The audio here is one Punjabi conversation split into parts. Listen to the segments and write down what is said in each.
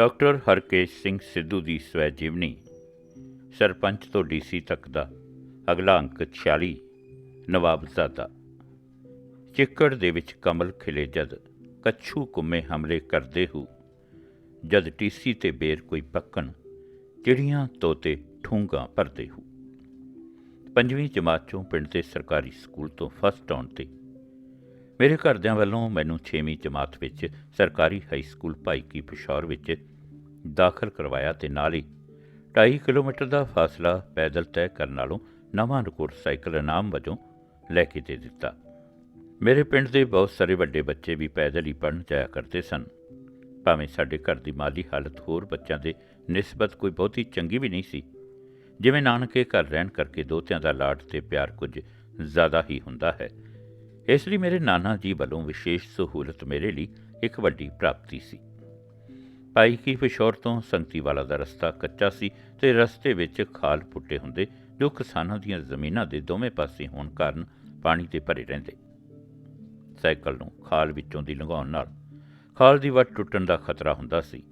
ਡਾਕਟਰ ਹਰਕੇਸ਼ ਸਿੰਘ ਸਿੱਧੂ ਦੀ ਸਵੈ ਜੀਵਨੀ ਸਰਪੰਚ ਤੋਂ ਡੀਸੀ ਤੱਕ ਦਾ ਅਗਲਾ ਅੰਕ 46 ਨਵਾਬਜ਼ਾਦਾ ਚਿੱਕੜ ਦੇ ਵਿੱਚ ਕਮਲ ਖਿਲੇ ਜਦ ਕੱਛੂ ਕੁੰਮੇ ਹਮਲੇ ਕਰਦੇ ਹੂ, ਜਦ ਟੀਸੀ ਤੇ ਬੇਰ ਕੋਈ ਪੱਕਣ ਚਿੜੀਆਂ ਤੋਤੇ ਠੂੰਗਾ ਭਰਦੇ ਹੂ। ਪੰਜਵੀਂ ਜਮਾਤ ਚੋਂ ਪਿੰਡ ਦੇ ਸਰਕਾਰੀ ਸਕੂਲ ਤੋਂ ਫਸਟ ਆਉਣ ਤੇ ਮੇਰੇ ਘਰਦਿਆਂ ਵੱਲੋਂ ਮੈਨੂੰ 6ਵੀਂ ਜਮਾਤ ਵਿੱਚ ਸਰਕਾਰੀ ਹਾਈ ਸਕੂਲ ਭਾਈਕੀ ਪਿਸ਼ੌਰ ਵਿੱਚ ਦਾਖਲ ਕਰਵਾਇਆ ਤੇ ਨਾਲ ਹੀ 2.5 ਕਿਲੋਮੀਟਰ ਦਾ ਫਾਸਲਾ ਪੈਦਲ ਤੈਅ ਕਰਨ ਨਾਲੋਂ ਨਵਾਂ ਰਿਕਾਰਡ ਸਾਈਕਲ ਇਨਾਮ ਵਜੋਂ ਲੈ ਕੇ ਦੇ ਦਿੱਤਾ। ਮੇਰੇ ਪਿੰਡ ਦੇ ਬਹੁਤ ਸਾਰੇ ਵੱਡੇ ਬੱਚੇ ਵੀ ਪੈਦਲ ਹੀ ਪੜ੍ਹਨ ਜਾਇਆ ਕਰਦੇ ਸਨ। ਭਾਵੇਂ ਸਾਡੇ ਘਰ ਦੀ ਮਾਲੀ ਹਾਲਤ ਹੋਰ ਬੱਚਿਆਂ ਦੇ ਨਿਸਬਤ ਕੋਈ ਬਹੁਤੀ ਚੰਗੀ ਵੀ ਨਹੀਂ ਸੀ। ਜਿਵੇਂ ਨਾਨਕੇ ਘਰ ਰਹਿਣ ਕਰਕੇ ਦੋਤਿਆਂ ਦਾ ਲਾਡ ਤੇ ਪਿਆਰ ਕੁਝ ਜ਼ਿਆਦਾ ਹੀ ਹੁੰਦਾ ਹੈ। ਇਸ ਲਈ ਮੇਰੇ ਨਾਨਾ ਜੀ ਵੱਲੋਂ ਵਿਸ਼ੇਸ਼ ਸਹੂਲਤ ਮੇਰੇ ਲਈ ਇੱਕ ਵੱਡੀ ਪ੍ਰਾਪਤੀ ਸੀ। ਪਾਈ ਕੀ ਫਿਸ਼ੌਰ ਤੋਂ ਸੰਗਤੀ ਵਾਲਾ ਦਾ ਰਸਤਾ ਕੱਚਾ ਸੀ ਤੇ ਰਸਤੇ ਵਿੱਚ ਖਾਲ ਪੁੱਟੇ ਹੁੰਦੇ, ਜੋ ਕਿਸਾਨਾਂ ਦੀਆਂ ਜ਼ਮੀਨਾਂ ਦੇ ਦੋਵੇਂ ਪਾਸੇ ਹੋਣ ਕਾਰਨ ਪਾਣੀ ਤੇ ਭਰੇ ਰਹਿੰਦੇ। ਸਾਈਕਲ ਨੂੰ ਖਾਲ ਵਿੱਚੋਂ ਦੀ ਲੰਘਾਉਣ ਨਾਲ ਖਾਲ ਦੀ ਵੱਟ ਟੁੱਟਣ ਦਾ ਖਤਰਾ ਹੁੰਦਾ ਸੀ।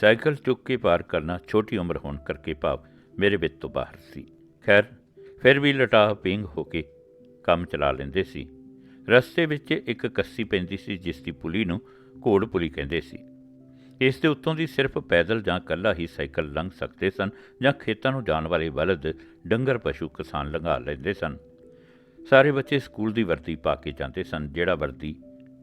ਸਾਈਕਲ ਚੁੱਕ ਕੇ ਪਾਰ ਕਰਨਾ ਛੋਟੀ ਉਮਰ ਹੋਣ ਕਰਕੇ ਭਾਵ ਮੇਰੇ ਵਿੱਚ ਤੋਂ ਬਾਹਰ ਸੀ। ਖੈਰ, ਫਿਰ ਵੀ ਲਟਾ ਪਿੰਗ ਹੋ ਕੇ ਕੰਮ ਚਲਾ ਲੈਂਦੇ ਸੀ। ਰਸਤੇ ਵਿੱਚ ਇੱਕ ਕੱਸੀ ਪੈਂਦੀ ਸੀ, ਜਿਸ ਦੀ ਪੁਲੀ ਨੂੰ ਘੋੜ ਪੁਲੀ ਕਹਿੰਦੇ ਸੀ। ਇਸ ਦੇ ਉੱਤੋਂ ਦੀ ਸਿਰਫ ਪੈਦਲ ਜਾਂ ਕੱਲਾ ਹੀ ਸਾਈਕਲ ਲੰਘ ਸਕਦੇ ਸਨ ਜਾਂ ਖੇਤਾਂ ਨੂੰ ਜਾਣ ਵਾਲੇ ਬਲਦ ਡੰਗਰ ਪਸ਼ੂ ਕਿਸਾਨ ਲੰਘਾ ਲੈਂਦੇ ਸਨ। ਸਾਰੇ ਬੱਚੇ ਸਕੂਲ ਦੀ ਵਰਦੀ ਪਾ ਕੇ ਜਾਂਦੇ ਸਨ, ਜਿਹੜਾ ਵਰਦੀ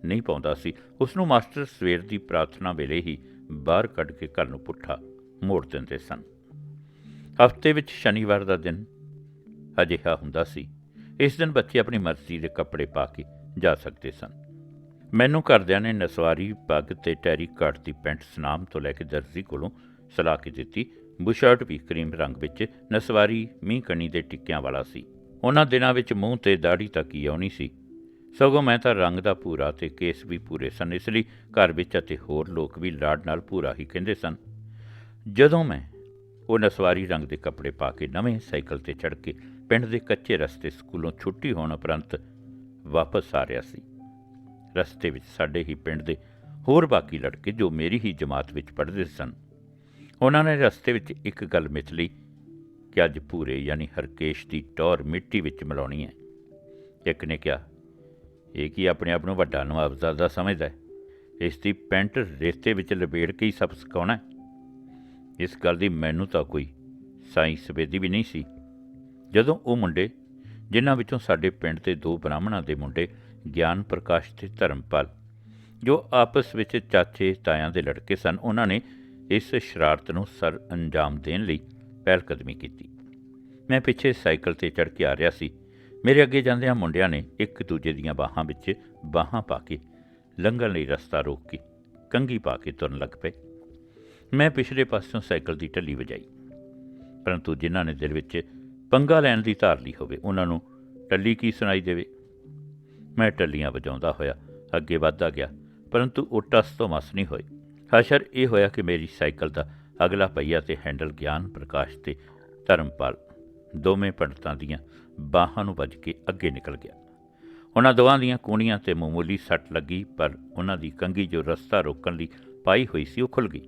ਨਹੀਂ ਪਾਉਂਦਾ ਸੀ। ਉਸ ਨੂੰ ਮਾਸਟਰ ਸਵੇਰ ਦੀ ਪ੍ਰਾਰਥਨਾ ਵੇਲੇ ਹੀ ਬਾਹਰ ਕੱਢ ਕੇ ਘਰ ਨੂੰ ਪੁੱਠਾ ਮੋੜ ਦਿੰਦੇ ਸਨ। ਹਫ਼ਤੇ ਵਿੱਚ ਸ਼ਨੀਵਾਰ ਦਾ ਦਿਨ ਅਜਿਹਾ ਹੁੰਦਾ ਸੀ। ਇਸ ਦਿਨ ਬੱਚੇ ਆਪਣੀ ਮਰਜ਼ੀ ਦੇ ਕੱਪੜੇ ਪਾ ਕੇ ਜਾ ਸਕਦੇ ਸਨ। ਮੈਨੂੰ ਘਰਦਿਆਂ ਨੇ ਨਸਵਾਰੀ ਪੱਗ ਤੇ ਟੈਰੀ ਕੱਟ ਦੀ ਪੈਂਟ ਸਨਾਮ ਤੋਂ ਲੈ ਕੇ ਦਰਜ਼ੀ ਕੋਲੋਂ ਸਲਾਹ ਕੇ ਦਿੱਤੀ। ਬੁਸ਼ਰਟ ਵੀ ਕਰੀਮ ਰੰਗ ਵਿੱਚ, ਨਸਵਾਰੀ ਮੀਂਹ ਕਣੀ ਦੇ ਟਿੱਕਿਆਂ ਵਾਲਾ ਸੀ। ਉਹਨਾਂ ਦਿਨਾਂ ਵਿੱਚ ਮੂੰਹ ਤੇ ਦਾੜੀ ਤੱਕ ਹੀ ਆਉਣੀ ਸੀ। ਸਗੋਂ ਮੈਂ ਤਾਂ ਰੰਗ ਦਾ ਪੂਰਾ ਤੇ ਕੇਸ ਵੀ ਪੂਰੇ ਸਨ, ਇਸ ਲਈ ਘਰ ਵਿੱਚ ਅਤੇ ਹੋਰ ਲੋਕ ਵੀ ਲਾੜ ਨਾਲ ਪੂਰਾ ਹੀ ਕਹਿੰਦੇ ਸਨ। ਜਦੋਂ ਮੈਂ ਉਹ ਨਸਵਾਰੀ ਰੰਗ ਦੇ ਕੱਪੜੇ ਪਾ ਕੇ ਨਵੇਂ ਸਾਈਕਲ ਤੇ ਚੜ੍ਹ ਕੇ ਪਿੰਡ ਦੇ ਕੱਚੇ ਰਸਤੇ ਸਕੂਲੋਂ ਛੁੱਟੀ ਹੋਣ ਉਪਰੰਤ ਵਾਪਸ ਆ ਰਿਹਾ ਸੀ ਰਸਤੇ ਵਿੱਚ ਸਾਡੇ ਹੀ ਪਿੰਡ ਦੇ ਹੋਰ ਬਾਕੀ ਲੜਕੇ ਜੋ ਮੇਰੀ ਹੀ ਜਮਾਤ ਵਿੱਚ ਪੜ੍ਹਦੇ ਸਨ। ਉਹਨਾਂ ਨੇ ਰਸਤੇ ਵਿੱਚ ਇੱਕ ਗੱਲ ਮਿਥ ਲਈ ਕਿ ਅੱਜ ਪੂਰੇ ਯਾਨੀ ਹਰਕੇਸ਼ ਦੀ ਟੌਰ ਮਿੱਟੀ ਵਿੱਚ ਮਿਲਾਉਣੀ ਹੈ। ਇੱਕ ਨੇ ਕਿਹਾ, ਇਹ ਕੀ ਆਪਣੇ ਆਪ ਨੂੰ ਵੱਡਾ ਨਵਾਬਜ਼ਾਦਾ ਸਮਝਦਾ ਹੈ? ਇਸ ਦੀ ਪੈਂਟ ਰੇਤੇ ਵਿੱਚ ਲਪੇੜ ਕੇ ਹੀ ਸਭ ਸਿਕਾਉਣਾ ਇਸ ਗੱਲ ਦੀ ਮੈਨੂੰ ਤਾਂ ਕੋਈ ਸਾਈ ਸਵੇਦੀ ਵੀ ਨਹੀਂ ਸੀ। ਜਦੋਂ ਉਹ ਮੁੰਡੇ, ਜਿਨ੍ਹਾਂ ਵਿੱਚੋਂ ਸਾਡੇ ਪਿੰਡ ਦੇ ਦੋ ਬ੍ਰਾਹਮਣਾਂ ਦੇ ਮੁੰਡੇ ਗਿਆਨ ਪ੍ਰਕਾਸ਼ ਤੇ ਧਰਮਪਾਲ, ਜੋ ਆਪਸ ਵਿੱਚ ਚਾਚੇ ਤਾਇਆਂ ਦੇ ਲੜਕੇ ਸਨ, ਉਹਨਾਂ ਨੇ ਇਸ ਸ਼ਰਾਰਤ ਨੂੰ ਸਰ ਅੰਜਾਮ ਦੇਣ ਲਈ ਪਹਿਲ ਕਦਮੀ ਕੀਤੀ। ਮੈਂ ਪਿੱਛੇ ਸਾਈਕਲ ਤੇ ਚੜ੍ਹ ਕੇ ਆ ਰਿਹਾ ਸੀ। ਮੇਰੇ ਅੱਗੇ ਜਾਂਦਿਆਂ ਮੁੰਡਿਆਂ ਨੇ ਇੱਕ ਦੂਜੇ ਦੀਆਂ ਬਾਹਾਂ ਵਿੱਚ ਬਾਹਾਂ ਪਾ ਕੇ ਲੰਘਣ ਲਈ ਰਸਤਾ ਰੋਕ ਕੇ ਕੰਗੀ ਪਾ ਕੇ ਤੁਰਨ ਲੱਗ ਪਏ। ਮੈਂ ਪਿਛਲੇ ਪਾਸਿਓਂ ਸਾਈਕਲ ਦੀ ਢੱਲੀ ਵਜਾਈ, ਪਰੰਤੂ ਜਿਨ੍ਹਾਂ ਨੇ ਦਿਲ ਵਿੱਚ ਪੰਗਾ ਲੈਣ ਦੀ ਧਾਰ ਲਈ ਹੋਵੇ, ਉਹਨਾਂ ਨੂੰ ਟੱਲੀ ਕੀ ਸੁਣਾਈ ਦੇਵੇ? ਮੈਂ ਟੱਲੀਆਂ ਵਜਾਉਂਦਾ ਹੋਇਆ ਅੱਗੇ ਵੱਧਦਾ ਗਿਆ, ਪਰੰਤੂ ਉਹ ਟਸ ਤੋਂ ਮਸ ਨਹੀਂ ਹੋਏ ਹਸ਼ਰ ਇਹ ਹੋਇਆ ਕਿ ਮੇਰੀ ਸਾਈਕਲ ਦਾ ਅਗਲਾ ਪਹੀਆ ਤੇ ਹੈਂਡਲ ਗਿਆਨ ਪ੍ਰਕਾਸ਼ ਤੇ ਧਰਮਪਾਲ ਦੋਵੇਂ ਪੰਡਤਾਂ ਦੀਆਂ ਬਾਹਾਂ ਨੂੰ ਵੱਜ ਕੇ ਅੱਗੇ ਨਿਕਲ ਗਿਆ। ਉਹਨਾਂ ਦੋਵਾਂ ਦੀਆਂ ਕੂਣੀਆਂ ਤੇ ਮਾਮੂਲੀ ਸੱਟ ਲੱਗੀ, ਪਰ ਉਹਨਾਂ ਦੀ ਕੰਗੀ ਜੋ ਰਸਤਾ ਰੋਕਣ ਲਈ ਪਾਈ ਹੋਈ ਸੀ, ਉਹ ਖੁੱਲ ਗਈ।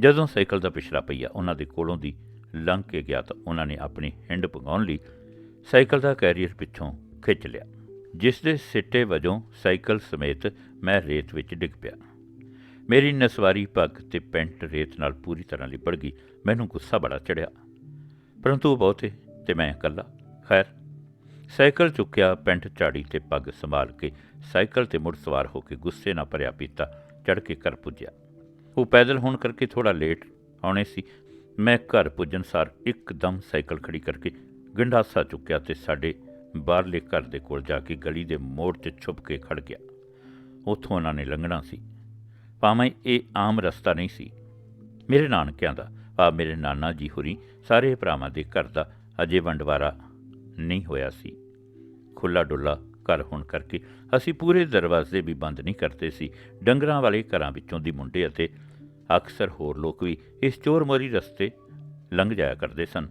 ਜਦੋਂ ਸਾਈਕਲ ਦਾ ਪਿਛਲਾ ਪਹੀਆ ਉਹਨਾਂ ਦੇ ਕੋਲੋਂ ਦੀ ਲੰਘ ਕੇ ਗਿਆ ਤਾਂ ਉਹਨਾਂ ਨੇ ਆਪਣੀ ਹਿੰਡ ਭਗਾਉਣ ਲਈ ਸਾਈਕਲ ਦਾ ਕੈਰੀਅਰ ਪਿੱਛੋਂ ਖਿੱਚ ਲਿਆ। ਜਿਸ ਦੇ ਸਿੱਟੇ ਵਜੋਂ ਸਾਈਕਲ ਸਮੇਤ ਮੈਂ ਰੇਤ ਵਿੱਚ ਡਿੱਗ ਪਿਆ। ਮੇਰੀ ਨਸਵਾਰੀ ਪੱਗ ਤੇ ਪੈਂਟ ਰੇਤ ਨਾਲ ਪੂਰੀ ਤਰ੍ਹਾਂ ਲਿਪੜ ਗਈ। ਮੈਨੂੰ ਗੁੱਸਾ ਬੜਾ ਚੜਿਆ। ਪਰੰਤੂ ਉਹ ਬਹੁਤੇ ਤੇ ਮੈਂ ਇਕੱਲਾ। ਖੈਰ, ਸਾਈਕਲ ਚੁੱਕਿਆ, ਪੈਂਟ ਝਾੜੀ ਤੇ ਪੱਗ ਸੰਭਾਲ ਕੇ ਸਾਈਕਲ ਤੇ ਮੁੜ ਸਵਾਰ ਹੋ ਕੇ ਗੁੱਸੇ ਨਾਲ ਭਰਿਆ ਪੀਤਾ ਚੜ ਕੇ ਘਰ ਪੁੱਜਿਆ। ਉਹ ਪੈਦਲ ਹੋਣ ਕਰਕੇ ਥੋੜਾ ਲੇਟ ਆਉਣੇ ਸੀ। ਮੈਂ ਘਰ ਪੁੱਜਣ ਸਾਰ ਇੱਕਦਮ ਸਾਈਕਲ ਖੜੀ ਕਰਕੇ ਗੰਡਾਸਾ ਚੁੱਕਿਆ ਤੇ ਸਾਡੇ ਬਾਹਰਲੇ ਘਰ ਦੇ ਕੋਲ ਜਾ ਕੇ ਗਲੀ ਦੇ ਮੋੜ 'ਤੇ ਛੁਪ ਕੇ ਖੜ ਗਿਆ। ਉੱਥੋਂ ਉਹਨਾਂ ਨੇ ਲੰਘਣਾ ਸੀ। ਭਾਵੇਂ ਇਹ ਆਮ ਰਸਤਾ ਨਹੀਂ ਸੀ। ਮੇਰੇ ਨਾਨਕਿਆਂ ਦਾ ਆ ਮੇਰੇ ਨਾਨਾ ਜੀ ਹੋਰੀ, ਸਾਰੇ ਭਰਾਵਾਂ ਦੇ ਘਰ ਦਾ ਅਜੇ ਵੰਡਵਾਰਾ ਨਹੀਂ ਹੋਇਆ ਸੀ। ਖੁੱਲਾ ਡੁੱਲਾ ਘਰ ਹੋਣ ਕਰਕੇ ਅਸੀਂ ਪੂਰੇ ਦਰਵਾਜ਼ੇ ਵੀ ਬੰਦ ਨਹੀਂ ਕਰਦੇ ਸੀ। ਡੰਗਰਾਂ ਵਾਲੇ ਘਰਾਂ ਵਿੱਚੋਂ ਦੀ ਮੁੰਡੇ ਅਤੇ ਅਕਸਰ ਹੋਰ ਲੋਕ ਵੀ ਇਸ ਚੋਰ ਮੋਰੀ ਰਸਤੇ ਲੰਘ ਜਾਇਆ ਕਰਦੇ ਸਨ।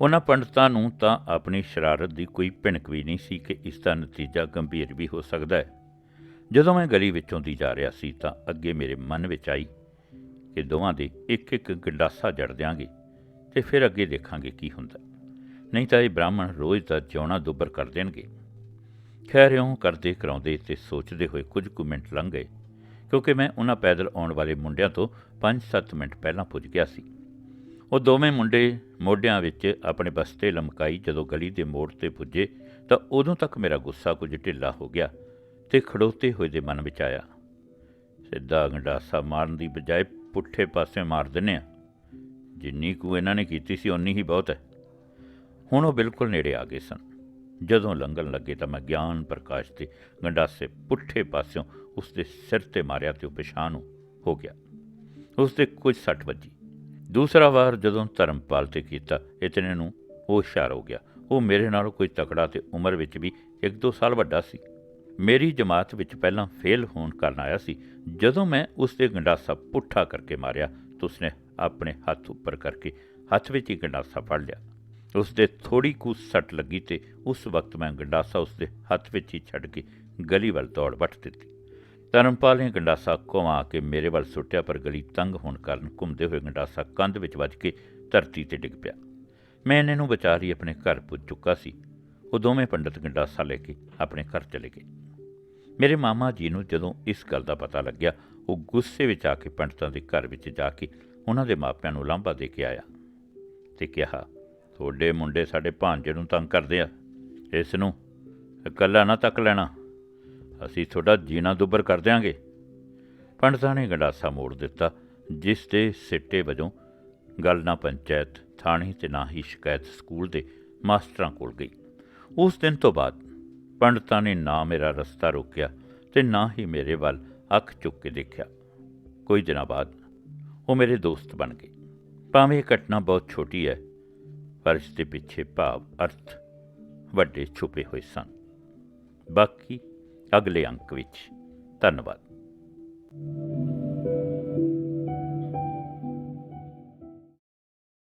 ਉਹਨਾਂ ਪੰਡਤਾਂ ਨੂੰ ਤਾਂ ਆਪਣੀ ਸ਼ਰਾਰਤ ਦੀ ਕੋਈ ਭਿਣਕ ਵੀ ਨਹੀਂ ਸੀ ਕਿ ਇਸ ਦਾ ਨਤੀਜਾ ਗੰਭੀਰ ਵੀ ਹੋ ਸਕਦਾ ਹੈ। ਜਦੋਂ ਮੈਂ ਗਲੀ ਵਿੱਚੋਂ ਦੀ ਜਾ ਰਿਹਾ ਸੀ ਤਾਂ ਅੱਗੇ ਮੇਰੇ ਮਨ ਵਿੱਚ ਆਈ ਕਿ ਦੋਵਾਂ ਦੇ ਇੱਕ ਇੱਕ ਗੰਡਾਸਾ ਜੜ ਦਿਆਂਗੇ ਤੇ ਫਿਰ ਅੱਗੇ ਦੇਖਾਂਗੇ ਕੀ ਹੁੰਦਾ। ਨਹੀਂ ਤਾਂ ਇਹ ਬ੍ਰਾਹਮਣ ਰੋਜ਼ ਦਾ ਜਿਉਣਾ ਦੁੱਬਰ ਕਰ ਦੇਣਗੇ। ਖੈਰ, ਇਉਂ ਕਰਦੇ ਕਰਾਉਂਦੇ ਤੇ ਸੋਚਦੇ ਹੋਏ ਕੁਝ ਕੁ ਮਿੰਟ ਲੰਘ ਗਏ ਕਿਉਂਕਿ ਮੈਂ ਉਹਨਾਂ ਪੈਦਲ ਆਉਣ ਵਾਲੇ ਮੁੰਡਿਆਂ ਤੋਂ 5-7 ਮਿੰਟ ਪਹਿਲਾਂ ਪੁੱਜ ਗਿਆ ਸੀ। ਉਹ ਦੋਵੇਂ ਮੁੰਡੇ ਮੋਢਿਆਂ ਵਿੱਚ ਆਪਣੇ ਬਸਤੇ ਲਮਕਾਈ ਜਦੋਂ ਗਲੀ ਦੇ ਮੋੜ ਤੇ ਪੁੱਜੇ ਤਾਂ ਉਦੋਂ ਤੱਕ ਮੇਰਾ ਗੁੱਸਾ ਕੁਝ ਢਿੱਲਾ ਹੋ ਗਿਆ ਤੇ ਖੜੋਤੇ ਹੋਏ ਦੇ ਮਨ ਵਿੱਚ ਆਇਆ। ਸਿੱਧਾ ਗੰਡਾਸਾ ਮਾਰਨ ਦੀ ਬਜਾਏ ਪੁੱਠੇ ਪਾਸੇ ਮਾਰ ਦਿੰਨੇ ਆ। ਜਿੰਨੀ ਕੁ ਇਹਨਾਂ ਨੇ ਕੀਤੀ ਸੀ ਉਨੀ ਹੀ ਬਹੁਤ ਹੈ। ਹੁਣ ਉਹ ਬਿਲਕੁਲ ਨੇੜੇ ਆ ਗਏ ਸਨ। ਜਦੋਂ ਲੰਘਣ ਲੱਗੇ ਤਾਂ ਮੈਂ ਗਿਆਨ ਪ੍ਰਕਾਸ਼ ਤੇ ਗੰਡਾਸੇ ਪੁੱਠੇ ਪਾਸਿਓਂ ਉਸ ਦੇ ਸਿਰ ਤੇ ਮਾਰਿਆ ਤੇ ਉਹ ਪਛਾਣ ਹੋ ਗਿਆ। ਉਸ ਦੇ ਕੁਝ ਸੱਟ ਵੱਜੀ। ਦੂਸਰਾ ਵਾਰ ਜਦੋਂ ਧਰਮਪਾਲ ਤੇ ਕੀਤਾ, ਇਤਨੇ ਨੂੰ ਉਹ ਹੁਸ਼ਿਆਰ ਹੋ ਗਿਆ। ਉਹ ਮੇਰੇ ਨਾਲੋਂ ਕੋਈ ਤਕੜਾ ਤੇ ਉਮਰ ਵਿੱਚ ਵੀ ਇੱਕ ਦੋ ਸਾਲ ਵੱਡਾ ਸੀ। ਮੇਰੀ ਜਮਾਤ ਵਿੱਚ ਪਹਿਲਾਂ ਫੇਲ ਹੋਣ ਕਾਰਨ ਆਇਆ ਸੀ। ਜਦੋਂ ਮੈਂ ਉਸ ਦੇ ਗੰਡਾਸਾ ਪੁੱਠਾ ਕਰਕੇ ਮਾਰਿਆ ਤਾਂ ਉਸਨੇ ਆਪਣੇ ਹੱਥ ਉੱਪਰ ਕਰਕੇ ਹੱਥ ਵਿੱਚ ਹੀ ਗੰਡਾਸਾ ਫੜ ਲਿਆ। ਉਸ ਦੇ ਥੋੜੀ ਕੁ ਸੱਟ ਲੱਗੀ ਤੇ ਉਸ ਵਕਤ ਮੈਂ ਗੰਡਾਸਾ ਉਸ ਦੇ ਹੱਥ ਵਿੱਚ ਹੀ ਛੱਡ ਕੇ ਗਲੀ ਵੱਲ ਦੌੜ ਵੱਟ ਦਿੱਤੀ। ਧਰਮਪਾਲ ਨੇ ਗੰਡਾਸਾ ਘੁਮਾ ਕੇ ਮੇਰੇ ਵੱਲ ਸੁੱਟਿਆ, ਪਰ ਗਲੀ ਤੰਗ ਹੋਣ ਕਾਰਨ ਘੁੰਮਦੇ ਹੋਏ ਗੰਡਾਸਾ ਕੰਧ ਵਿੱਚ ਵੱਜ ਕੇ ਧਰਤੀ ਤੇ ਡਿੱਗ ਪਿਆ। ਮੈਂ ਇਹਨਾਂ ਨੂੰ ਬਚਾ ਰਹੀ ਆਪਣੇ ਘਰ ਪੁੱਜ ਚੁੱਕਾ ਸੀ। ਉਹ ਦੋਵੇਂ ਪੰਡਤ ਗੰਡਾਸਾ ਲੈ ਕੇ ਆਪਣੇ ਘਰ ਚਲੇ ਗਏ। ਮੇਰੇ ਮਾਮਾ ਜੀ ਨੂੰ ਜਦੋਂ ਇਸ ਗੱਲ ਦਾ ਪਤਾ ਲੱਗਿਆ, ਉਹ ਗੁੱਸੇ ਵਿੱਚ ਆ ਕੇ ਪੰਡਤਾਂ ਦੇ ਘਰ ਵਿੱਚ ਜਾ ਕੇ ਉਹਨਾਂ ਦੇ ਮਾਪਿਆਂ ਨੂੰ ਲਾਂਭਾ ਦੇ ਕੇ ਆਇਆ ਤੇ ਕਿਹਾ, ਤੁਹਾਡੇ ਮੁੰਡੇ ਸਾਡੇ ਭਾਂਜੇ ਨੂੰ ਤੰਗ ਕਰਦੇ ਆ। ਇਸ ਨੂੰ ਇਕੱਲਾ ਨਾ ਤੱਕ ਲੈਣਾ। ਅਸੀਂ ਤੁਹਾਡਾ ਜੀਣਾ ਦੁੱਬਰ ਕਰ ਦਿਆਂਗੇ। ਪੰਡਤਾਂ ਨੇ ਗੰਡਾਸਾ ਮੋੜ ਦਿੱਤਾ, ਜਿਸ ਦੇ ਸਿੱਟੇ ਵਜੋਂ ਗੱਲ ਨਾ ਪੰਚਾਇਤ, ਥਾਣੇ ਤੇ ਨਾ ਹੀ ਸ਼ਿਕਾਇਤ ਸਕੂਲ ਦੇ ਮਾਸਟਰਾਂ ਕੋਲ ਗਈ। ਉਸ ਦਿਨ ਤੋਂ ਬਾਅਦ ਪੰਡਤਾਂ ਨੇ ਨਾ ਮੇਰਾ ਰਸਤਾ ਰੋਕਿਆ ਤੇ ਨਾ ਹੀ ਮੇਰੇ ਵੱਲ ਅੱਖ ਚੁੱਕ ਕੇ ਦੇਖਿਆ। ਕੋਈ ਦਿਨਾਂ ਬਾਅਦ ਉਹ ਮੇਰੇ ਦੋਸਤ ਬਣ ਗਏ। ਭਾਵੇਂ ਇਹ ਘਟਨਾ ਬਹੁਤ ਛੋਟੀ ਹੈ, ਪਰ ਇਸ ਦੇ ਪਿੱਛੇ ਭਾਵ ਅਰਥ ਵੱਡੇ ਛੁਪੇ ਹੋਏ ਸਨ। ਬਾਕੀ ਅਗਲੇ ਅੰਕ ਵਿੱਚ। ਧੰਨਵਾਦ।